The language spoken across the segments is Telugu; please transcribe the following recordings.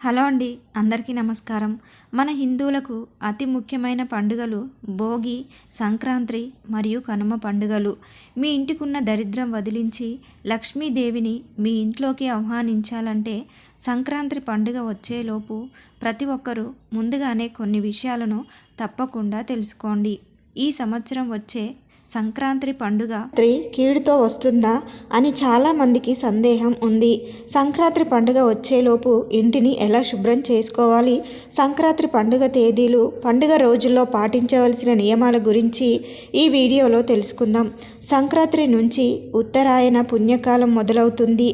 హలో అండి అందరికీ నమస్కారం. మన హిందువులకు అతి ముఖ్యమైన పండుగలు భోగి సంక్రాంతి మరియు కనుమ పండుగలు. మీ ఇంటికున్న దరిద్రం వదిలించి లక్ష్మీదేవిని మీ ఇంట్లోకి ఆహ్వానించాలంటే సంక్రాంతి పండుగ వచ్చేలోపు ప్రతి ఒక్కరూ ముందుగానే కొన్ని విషయాలను తప్పకుండా తెలుసుకోండి. ఈ సంవత్సరం వచ్చే సంక్రాంతి పండుగ. త్రి కీడుతో వస్తుందా అని చాలామందికి సందేహం ఉంది. సంక్రాంతి పండుగ వచ్చేలోపు ఇంటిని ఎలా శుభ్రం చేసుకోవాలి? సంక్రాంతి పండుగ తేదీలు పండుగ రోజుల్లో పాటించవలసిన నియమాల గురించి ఈ వీడియోలో తెలుసుకుందాం. సంక్రాంతి నుంచి ఉత్తరాయణ పుణ్యకాలం మొదలవుతుంది.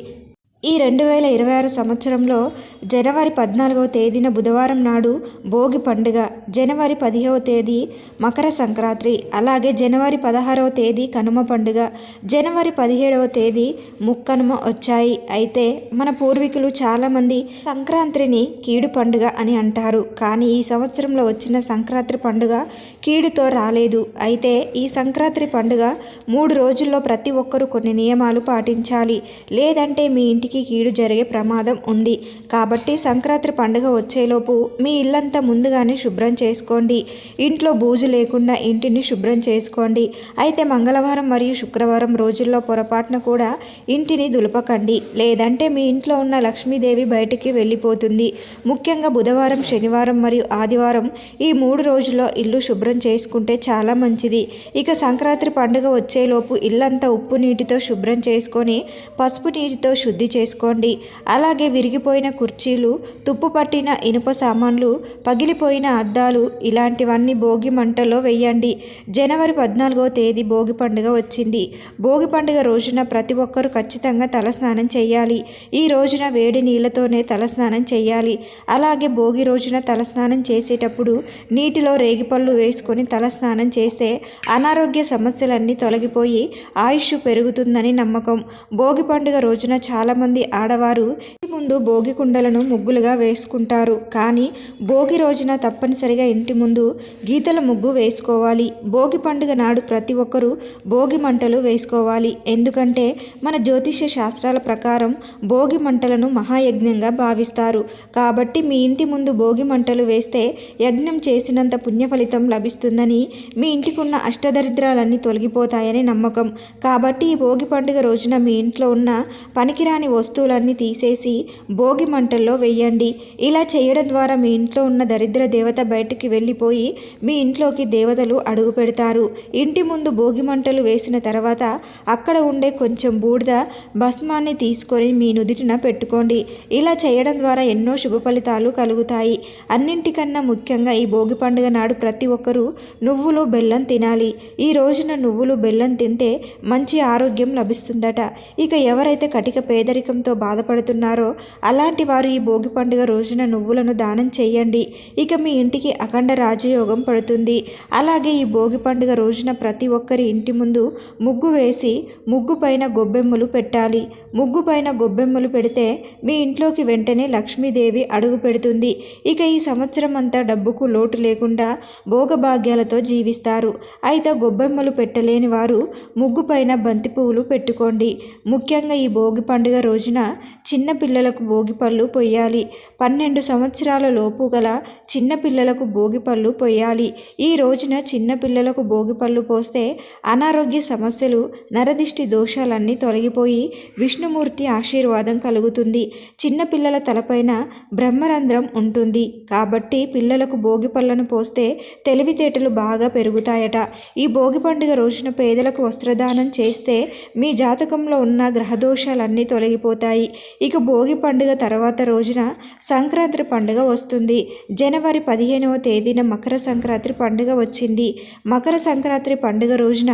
ఈ రెండు వేల ఇరవై ఆరు సంవత్సరంలో జనవరి పద్నాలుగవ తేదీన బుధవారం నాడు భోగి పండుగ. జనవరి పదిహవ తేదీ మకర సంక్రాంతి. అలాగే జనవరి పదహారవ తేదీ కనుమ పండుగ. జనవరి పదిహేడవ తేదీ ముక్కనుమ వచ్చాయి. అయితే మన పూర్వీకులు చాలామంది సంక్రాంతిని కీడు పండుగ అని అంటారు. కానీ ఈ సంవత్సరంలో వచ్చిన సంక్రాంతి పండుగ కీడుతో రాలేదు. అయితే ఈ సంక్రాంతి పండుగ మూడు రోజుల్లో ప్రతి ఒక్కరూ కొన్ని నియమాలు పాటించాలి. లేదంటే మీ ఇంటి ఇంటికి కీడు జరిగే ప్రమాదం ఉంది. కాబట్టి సంక్రాంతి పండుగ వచ్చేలోపు మీ ఇల్లంతా ముందుగానే శుభ్రం చేసుకోండి. ఇంట్లో బూజు లేకుండా ఇంటిని శుభ్రం చేసుకోండి. అయితే మంగళవారం మరియు శుక్రవారం రోజుల్లో పొరపాటున కూడా ఇంటిని దులపకండి. లేదంటే మీ ఇంట్లో ఉన్న లక్ష్మీదేవి బయటికి వెళ్ళిపోతుంది. ముఖ్యంగా బుధవారం శనివారం మరియు ఆదివారం ఈ మూడు రోజుల్లో ఇల్లు శుభ్రం చేసుకుంటే చాలా మంచిది. ఇక సంక్రాంతి పండుగ వచ్చేలోపు ఇల్లంతా ఉప్పు నీటితో శుభ్రం చేసుకొని పసుపు నీటితో శుద్ధి చేసుకోండి. అలాగే విరిగిపోయిన కుర్చీలు తుప్పు పట్టిన ఇనుప సామాన్లు పగిలిపోయిన అద్దాలు ఇలాంటివన్నీ భోగి మంటలో వెయ్యండి జనవరి పద్నాలుగో తేదీ భోగి పండుగ వచ్చింది. భోగి పండుగ రోజున ప్రతి ఒక్కరూ ఖచ్చితంగా తలస్నానం చేయాలి. ఈ రోజున వేడి నీళ్ళతోనే తలస్నానం చేయాలి. అలాగే భోగి రోజున తలస్నానం చేసేటప్పుడు నీటిలో రేగిపళ్ళు వేసుకొని తలస్నానం చేస్తే అనారోగ్య సమస్యలన్నీ తొలగిపోయి ఆయుష్ పెరుగుతుందని నమ్మకం. భోగి పండుగ రోజున చాలామంది ఆడవారు ఇంటి ముందు భోగి కుండలను ముగ్గులుగా వేసుకుంటారు. కానీ భోగి రోజున తప్పనిసరిగా ఇంటి ముందు గీతల ముగ్గు వేసుకోవాలి. భోగి పండుగ నాడు ప్రతి ఒక్కరూ భోగి మంటలు వేసుకోవాలి. ఎందుకంటే మన జ్యోతిష్య శాస్త్రాల ప్రకారం భోగి మంటలను మహాయజ్ఞంగా భావిస్తారు. కాబట్టి మీ ఇంటి ముందు భోగి మంటలు వేస్తే యజ్ఞం చేసినంత పుణ్య ఫలితం లభిస్తుందని మీ ఇంటికున్న అష్టదరిద్రాలన్నీ తొలగిపోతాయని నమ్మకం. కాబట్టి ఈ భోగి పండుగ రోజున మీ ఇంట్లో ఉన్న పనికిరాని వస్తువులన్నీ తీసేసి భోగి మంటల్లో వెయ్యండి ఇలా చేయడం ద్వారా మీ ఇంట్లో ఉన్న దరిద్ర దేవత బయటికి వెళ్ళిపోయి మీ ఇంట్లోకి దేవతలు అడుగు పెడతారు. ఇంటి ముందు భోగి మంటలు వేసిన తర్వాత అక్కడ ఉండే కొంచెం బూడిద భస్మాన్ని తీసుకొని మీ నుదిటిన పెట్టుకోండి. ఇలా చేయడం ద్వారా ఎన్నో శుభ ఫలితాలు కలుగుతాయి. అన్నింటికన్నా ముఖ్యంగా ఈ భోగి పండుగ నాడు ప్రతి ఒక్కరూ నువ్వులు బెల్లం తినాలి. ఈ రోజున నువ్వులు బెల్లం తింటే మంచి ఆరోగ్యం లభిస్తుందట. ఇక ఎవరైతే కటిక పేదరికంతో బాధపడుతున్నారో అలాంటి వారు ఈ భోగి పండుగ రోజున నువ్వులను దానం చేయండి. ఇక మీ ఇంటికి అఖండ రాజయోగం పడుతుంది. అలాగే ఈ భోగి పండుగ రోజున ప్రతి ఒక్కరి ఇంటి ముందు ముగ్గు వేసి ముగ్గు పైన గొబ్బెమ్మలు పెట్టాలి. ముగ్గు పైన గొబ్బెమ్మలు పెడితే మీ ఇంట్లోకి వెంటనే లక్ష్మీదేవి అడుగు పెడుతుంది. ఇక ఈ సంవత్సరం అంతా డబ్బుకు లోటు లేకుండా భోగభాగ్యాలతో జీవిస్తారు. అయితే గొబ్బెమ్మలు పెట్టలేని వారు ముగ్గు పైన బంతి పువ్వులు పెట్టుకోండి. ముఖ్యంగా ఈ భోగి పండుగ రోజున చిన్న పిల్లలకు భోగిపళ్ళు పొయ్యాలి. పన్నెండు సంవత్సరాల లోపు గల చిన్న పిల్లలకు భోగి పొయ్యాలి. ఈ రోజున చిన్న పిల్లలకు భోగిపళ్ళు పోస్తే అనారోగ్య సమస్యలు నరదిష్టి దోషాలన్నీ తొలగిపోయి విష్ణుమూర్తి ఆశీర్వాదం కలుగుతుంది. చిన్న పిల్లల తలపైన బ్రహ్మరంధ్రం ఉంటుంది. కాబట్టి పిల్లలకు భోగి పళ్ళను పోస్తే తెలివితేటలు బాగా పెరుగుతాయట. ఈ భోగి పండుగ రోజున పేదలకు వస్త్రదానం చేస్తే మీ జాతకంలో ఉన్న గ్రహదోషాలన్నీ తొలగిపోతాయి ఇక భోగి పండుగ తర్వాత రోజున సంక్రాంతి పండుగ వస్తుంది. జనవరి పదిహేనవ తేదీన మకర సంక్రాంతి పండుగ వచ్చింది. మకర సంక్రాంతి పండుగ రోజున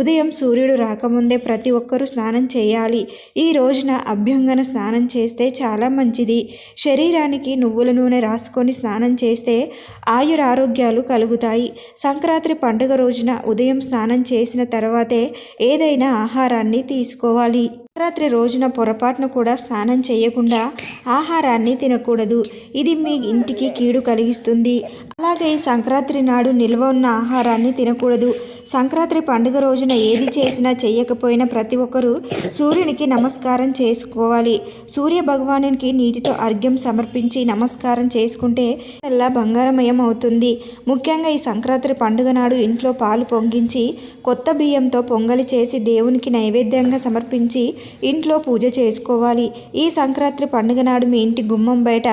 ఉదయం సూర్యుడు రాకముందే ప్రతి ఒక్కరూ స్నానం చేయాలి. ఈ రోజున అభ్యంగన స్నానం చేస్తే చాలా మంచిది. శరీరానికి నువ్వుల నూనె రాసుకొని స్నానం చేస్తే ఆయురారోగ్యాలు కలుగుతాయి. సంక్రాంతి పండుగ రోజున ఉదయం స్నానం చేసిన తర్వాతే ఏదైనా ఆహారాన్ని తీసుకోవాలి. నవరాత్రి రోజున పొరపాటును కూడా స్నానం చేయకుండా ఆహారాన్ని తినకూడదు. ఇది మీ ఇంటికి కీడు కలిగిస్తుంది. అలాగే ఈ సంక్రాంతి నాడు నిల్వ ఉన్న ఆహారాన్ని తినకూడదు. సంక్రాంతి పండుగ రోజున ఏది చేసినా చేయకపోయినా ప్రతి ఒక్కరూ సూర్యునికి నమస్కారం చేసుకోవాలి. సూర్య భగవానునికి నీటితో అర్ఘ్యం సమర్పించి నమస్కారం చేసుకుంటే అలా బంగారమయం అవుతుంది. ముఖ్యంగా ఈ సంక్రాంతి పండుగ నాడు ఇంట్లో పాలు పొంగించి కొత్త బియ్యంతో పొంగలి చేసి దేవునికి నైవేద్యంగా సమర్పించి ఇంట్లో పూజ చేసుకోవాలి. ఈ సంక్రాంతి పండుగ నాడు మీ ఇంటి గుమ్మం బయట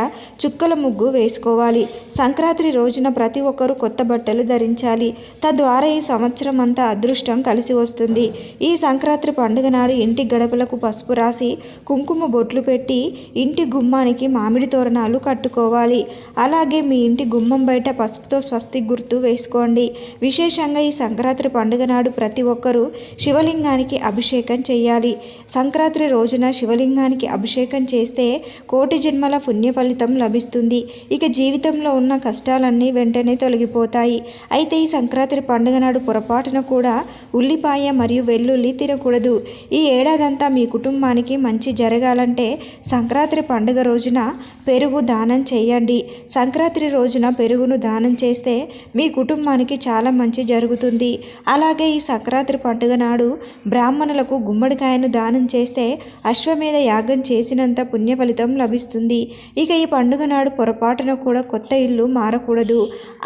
చుక్కల ముగ్గు వేసుకోవాలి. సంక్రాంతి రోజు రోజున ప్రతి ఒక్కరూ కొత్త బట్టలు ధరించాలి. తద్వారా ఈ సంవత్సరం అంతా అదృష్టం కలిసి వస్తుంది. ఈ సంక్రాంతి పండుగ నాడు ఇంటి గడపలకు పసుపు రాసి కుంకుమ బొట్లు పెట్టి ఇంటి గుమ్మానికి మామిడి తోరణాలు కట్టుకోవాలి. అలాగే మీ ఇంటి గుమ్మం బయట పసుపుతో స్వస్తి గుర్తు వేసుకోండి. విశేషంగా ఈ సంక్రాంతి పండుగ నాడు ప్రతి ఒక్కరూ శివలింగానికి అభిషేకం చేయాలి. సంక్రాంతి రోజున శివలింగానికి అభిషేకం చేస్తే కోటి జన్మల పుణ్య ఫలితం లభిస్తుంది. ఇక జీవితంలో ఉన్న కష్టాలన్నీ వెంటనే తొలగిపోతాయి. అయితే ఈ సంక్రాంతి పండుగ నాడు పొరపాటున కూడా ఉల్లిపాయ మరియు వెల్లుల్లి తినకూడదు. ఈ ఏడాదంతా మీ కుటుంబానికి మంచి జరగాలంటే సంక్రాంతి పండుగ రోజున పెరుగు దానం చేయండి. సంక్రాంతి రోజున పెరుగును దానం చేస్తే మీ కుటుంబానికి చాలా మంచి జరుగుతుంది. అలాగే ఈ సంక్రాంతి పండుగ నాడు బ్రాహ్మణులకు గుమ్మడికాయను దానం చేస్తే అశ్వమేధ యాగం చేసినంత పుణ్య ఫలితం లభిస్తుంది. ఇక ఈ పండుగ నాడు పొరపాటున కూడా కొత్త ఇల్లు మారకూడదు.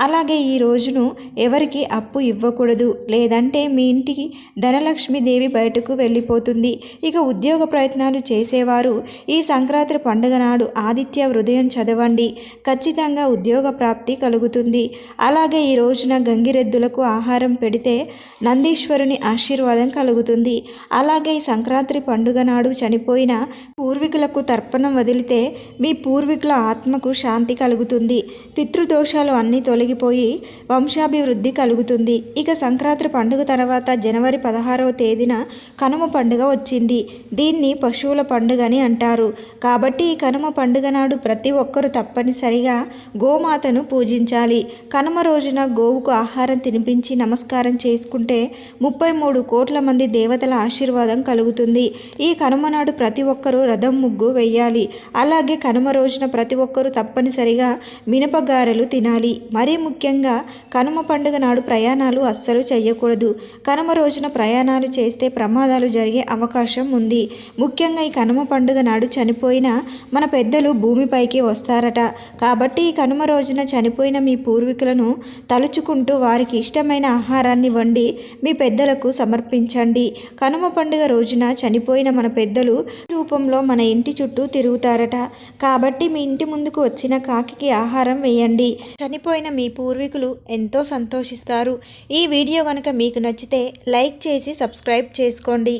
అలాగే ఈ రోజును ఎవరికి అప్పు ఇవ్వకూడదు. లేదంటే మీ ఇంటికి ధనలక్ష్మీదేవి బయటకు వెళ్ళిపోతుంది. ఇక ఉద్యోగ ప్రయత్నాలు చేసేవారు. ఈ సంక్రాంతి పండుగ నాడు ఆదిత్య హృదయం చదవండి. ఖచ్చితంగా ఉద్యోగ ప్రాప్తి కలుగుతుంది. అలాగే ఈ రోజున గంగిరెద్దులకు ఆహారం పెడితే నందీశ్వరుని ఆశీర్వాదం కలుగుతుంది. అలాగే ఈ సంక్రాంతి పండుగ నాడు చనిపోయిన పూర్వీకులకు తర్పణం వదిలితే మీ పూర్వీకుల ఆత్మకు శాంతి కలుగుతుంది. పితృదోషాలు అన్నీ తొలగిపోయి వంశాభివృద్ధి కలుగుతుంది. ఇక సంక్రాంతి పండుగ తర్వాత జనవరి పదహారవ తేదీన కనుమ పండుగ వచ్చింది. దీన్ని పశువుల పండుగ అని అంటారు. కాబట్టి ఈ కనుమ పండుగ నాడు ప్రతి ఒక్కరూ తప్పనిసరిగా గోమాతను పూజించాలి. కనుమ రోజున గోవుకు ఆహారం తినిపించి నమస్కారం చేసుకుంటే ముప్పై మూడు కోట్ల మంది దేవతల ఆశీర్వాదం కలుగుతుంది. ఈ కనుమ నాడు ప్రతి ఒక్కరూ రథం ముగ్గు వెయ్యాలి అలాగే కనుమ రోజున ప్రతి ఒక్కరూ తప్పనిసరిగా మినపగారెలు తినాలి. మరీ ముఖ్యంగా కనుమ పండుగ నాడు ప్రయాణాలు అస్సలు చేయకూడదు కనుమ రోజున ప్రయాణాలు చేస్తే ప్రమాదాలు జరిగే అవకాశం ఉంది. ముఖ్యంగా ఈ కనుమ పండుగ నాడు చనిపోయిన మన పెద్దలు భూమిపైకి వస్తారట. కాబట్టి ఈ కనుమ రోజున చనిపోయిన మీ పూర్వీకులను తలుచుకుంటూ వారికి ఇష్టమైన ఆహారాన్ని వండి మీ పెద్దలకు సమర్పించండి. కనుమ పండుగ రోజున చనిపోయిన మన పెద్దలు రూపంలో మన ఇంటి చుట్టూ తిరుగుతారట. కాబట్టి మీ ఇంటి ముందుకు వచ్చిన కాకి ఆహారం వేయండి. చనిపోయిన మీ పూర్వీకులు ఎంతో సంతోషిస్తారు. ఈ వీడియో కనుక మీకు నచ్చితే లైక్ చేసి సబ్స్క్రైబ్ చేసుకోండి.